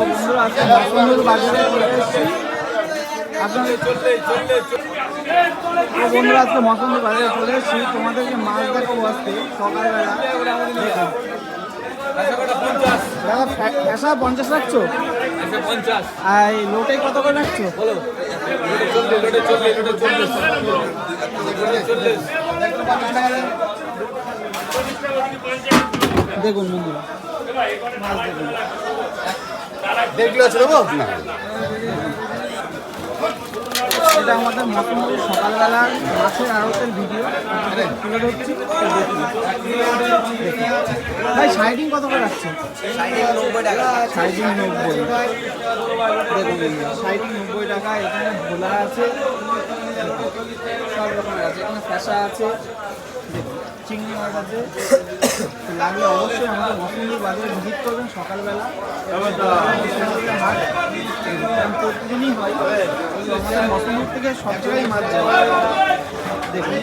বন্ধুরা আজকে মসন্দুর বাজারে চলে এসেছি বন্ধুরা বাজারে এসেছি তোমাদেরকে মাছ দেখাবো আজকে সকালবেলা দেখুন। দাদা পঞ্চাশ রাখছো আর লোটে কত করে রাখছো চল্লিশ চল্লিশ চল্লিশ দেখুন দেখলে আছে দেবো না। এটা আমাদের মতনপুর সকালবেলার মাছের আড়তের ভিডিও তুলে ধরছি ভাই সাইডিং কত করে রাখছে সাইডিং নব্বই দেখুন সাইডিং নব্বই টাকা এখানে ভোলা আছে সব রকমের আছে এখানে ফ্যাসা আছে। দেখুন, চিংড়ি মাছ আছে। লাগলে অবশ্যই আমাদের মসুন্দর বাজারে ভিজিট করবেন সকালবেলা। প্রতিদিনই হয়। আমাদের থেকে সব জায়গায় মাছ যায়। দেখুন।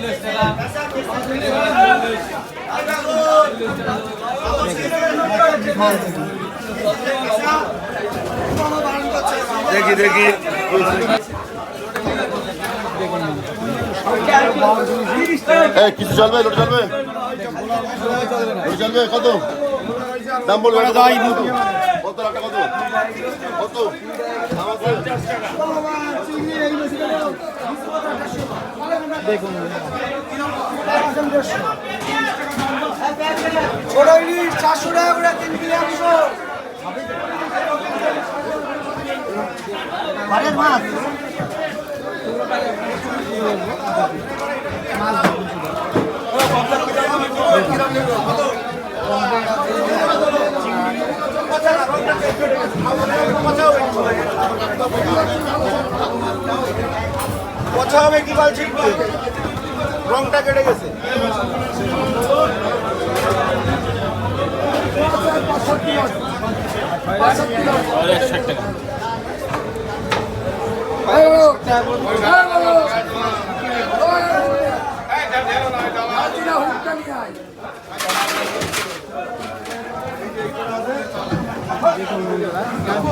দেখি দেখি। কিছু চলবে লোট চলবে লোট চলবে কত? দাম বলবে কত? কত কত কত দেখুন ছোট ইলিশ চারশো টাকা করে তিন কিলো একশো মাছ। পচা হবে কি বাল ছিটবে রংটা কেটে গেছে। দেখুন বন্ধুরা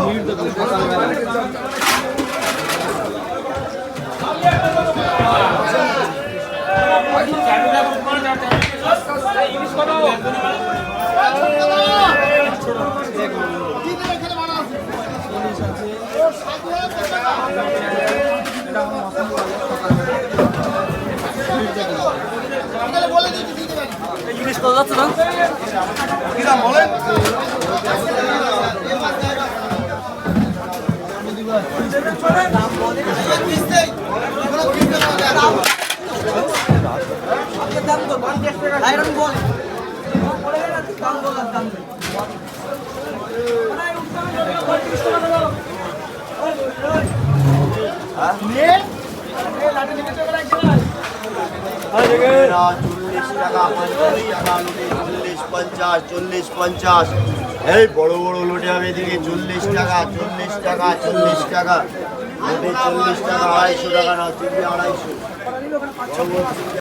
ভিড় দেখুন সকালবেলা ইলিশ কত যাচ্ছে না কি দাম বলেন চল্লিশ টাকা, পঞ্চাশ টাকা লুটে, চল্লিশ, পঞ্চাশ চল্লিশ, পঞ্চাশ। এই বড় বড় লুটে হবে এদিকে চল্লিশ টাকা চল্লিশ টাকা চল্লিশ টাকা। চল্লিশ টাকা, আড়াইশো টাকা না চিংড়ি আড়াইশো।